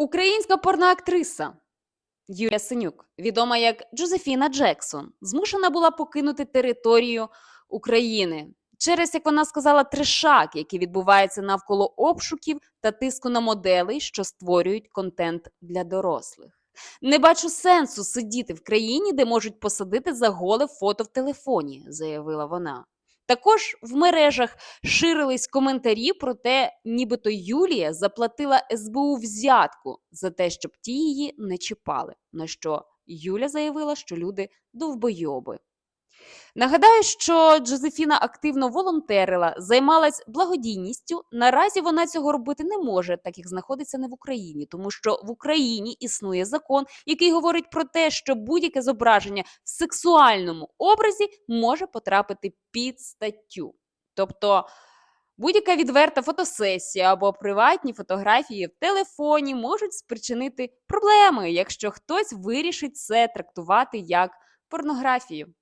Українська порноактриса Юлія Синюк, відома як Джозефіна Джексон, змушена була покинути територію України через, як вона сказала, трешак, який відбувається навколо обшуків та тиску на моделей, що створюють контент для дорослих. Не бачу сенсу сидіти в країні, де можуть посадити за голе фото в телефоні, заявила вона. Також в мережах ширились коментарі про те, нібито Юлія заплатила СБУ взятку за те, щоб ті її не чіпали. На що Юля заявила, що люди довбойоби. Нагадаю, що Джозефіна активно волонтерила, займалась благодійністю. Наразі вона цього робити не може, так як знаходиться не в Україні, тому що в Україні існує закон, який говорить про те, що будь-яке зображення в сексуальному образі може потрапити під статтю. Тобто будь-яка відверта фотосесія або приватні фотографії в телефоні можуть спричинити проблеми, якщо хтось вирішить це трактувати як порнографію.